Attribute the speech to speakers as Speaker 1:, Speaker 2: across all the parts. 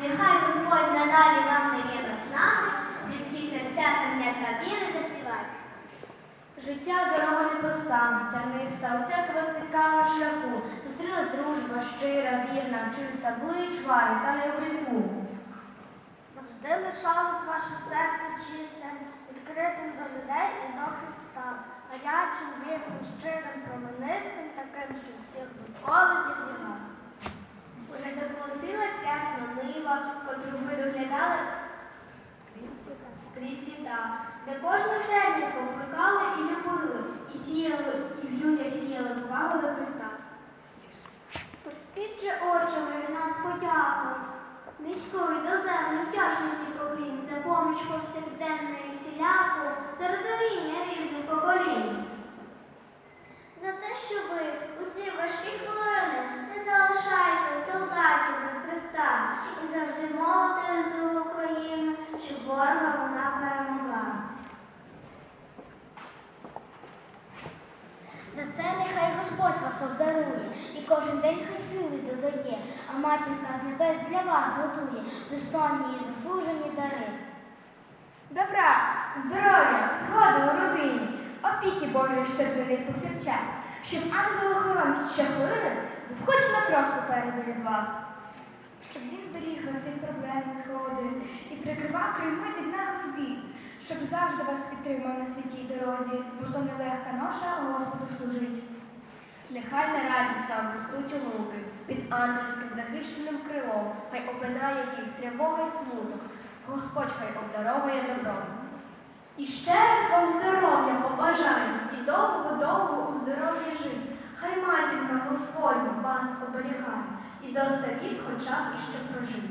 Speaker 1: Нехай Господь надалі вам дає наснаги, людські серця землятка віри засівати.
Speaker 2: Життя дорога непроста, терниста, усяка вас спіткала на шляху. Зустрілась дружба, щира, вірна, чиста, були чвари, та не в гріху.
Speaker 3: Завжди лишалось ваше серце чистим, відкритим до людей і до Христа, гарячим, вірним, щирим, променистим, таким, що всіх довкола зігрівав.
Speaker 1: Уже заголосилась ясно нива, котру ви доглядали крізь літа, де кожну зернятко плекали і любили, і сіяли, і в людях сіяли повагу до Христа. Простіть же, Отче, ви нас подяку, низької до землі вдячності поклін, за поміч повсякденну і всіляку, за розуміння різних поколінь. За те, що ви у ці важкі хвилини Христа і завжди молите за Україну, щоб ворога вона перемогла.
Speaker 2: За це нехай Господь вас обдарує і кожен день хай сили додає, а матінка з небес для вас готує достойні і заслужені дари. Добра, здоров'я, згоди у родині, опіки Божої щоденний повсякчас, щоб ангел-охоронець щохвилини був хоч на крок попереду від вас. Щоб він беріг вас від проблем і сходи і прикривав крильми від наглих бід, щоб завжди вас підтримав на святій дорозі, бо то нелегка ноша Господу служить.
Speaker 4: Нехай на радість вам ростуть онуки під ангельським захищеним крилом, хай обминає їх тривога й смуток. Господь хай обдаровує добром.
Speaker 2: І ще раз вам здоров'я побажаю і довго-довго у здоров'ї жить. Хай матінка Господня вас оберігає і до старів хоча б іще прожить.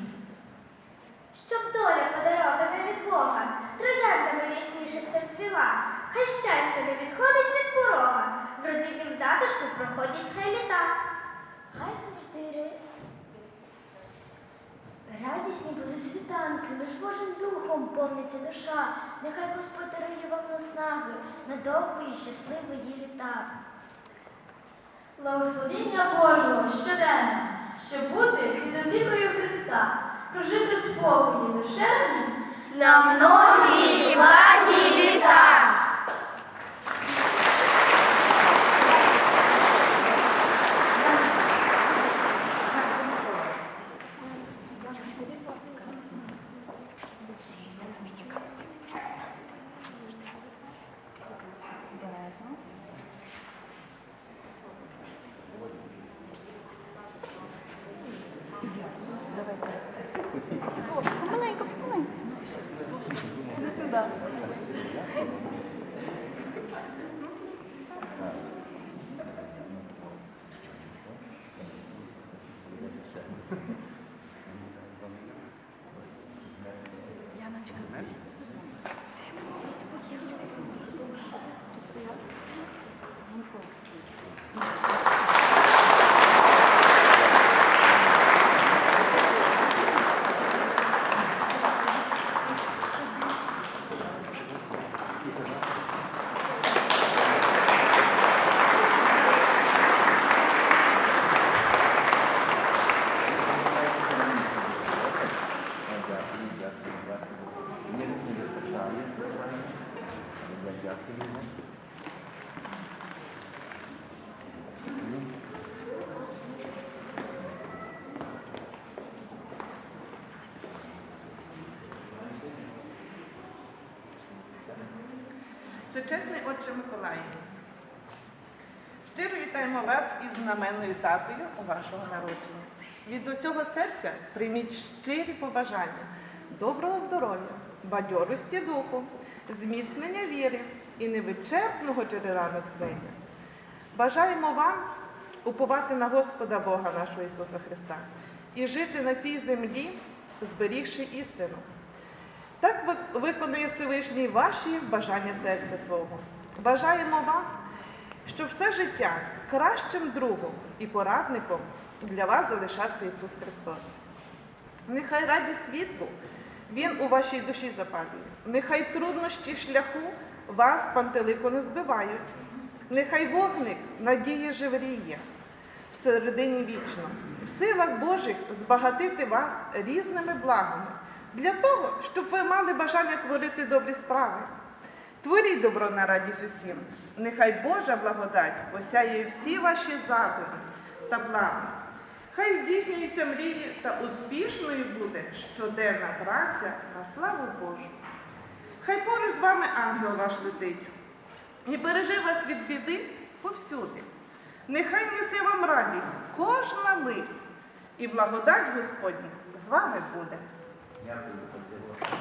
Speaker 1: Щоб доля подарована від Бога, трояндами ясніших зацвіла, хай щастя не відходить від порога, в родиннім затишку проходять хай літа. Хай завжди радісні будуть світанки, лиш Божим духом повниться душа, нехай Господь дарує вам наснаги на довгі і щасливі літа.
Speaker 2: Благословіння Божого щоденно, Христа, прожити спокої душевні
Speaker 1: На многі ладні літа! da.
Speaker 5: Всечесний Отче Миколаю, щиро вітаємо вас із знаменною датою вашого народження. Від усього серця прийміть щирі побажання, доброго здоров'я, бадьорості духу, зміцнення віри і невичерпного джерела натхнення. Бажаємо вам уповати на Господа Бога нашого Ісуса Христа і жити на цій землі, зберігши істину. Так виконує Всевишній ваші бажання серця свого. Бажаємо вам, щоб все життя кращим другом і порадником для вас залишався Ісус Христос. Нехай радість світу Він у вашій душі запалює. Нехай труднощі шляху вас пантелику не збивають. Нехай вогник надії живріє. всередині вічно, в силах Божих збагатити вас різними благами, для того, щоб ви мали бажання творити добрі справи. Творіть добро на радість усім. Нехай Божа благодать осяє всі ваші задуми та плани. Хай здійснюються мрії та успішною буде щоденна праця на славу Божу. Хай поруч з вами ангел ваш летить і береже вас від біди повсюди. Нехай несе вам радість кожна мить, і благодать Господня з вами буде.
Speaker 6: Дякую.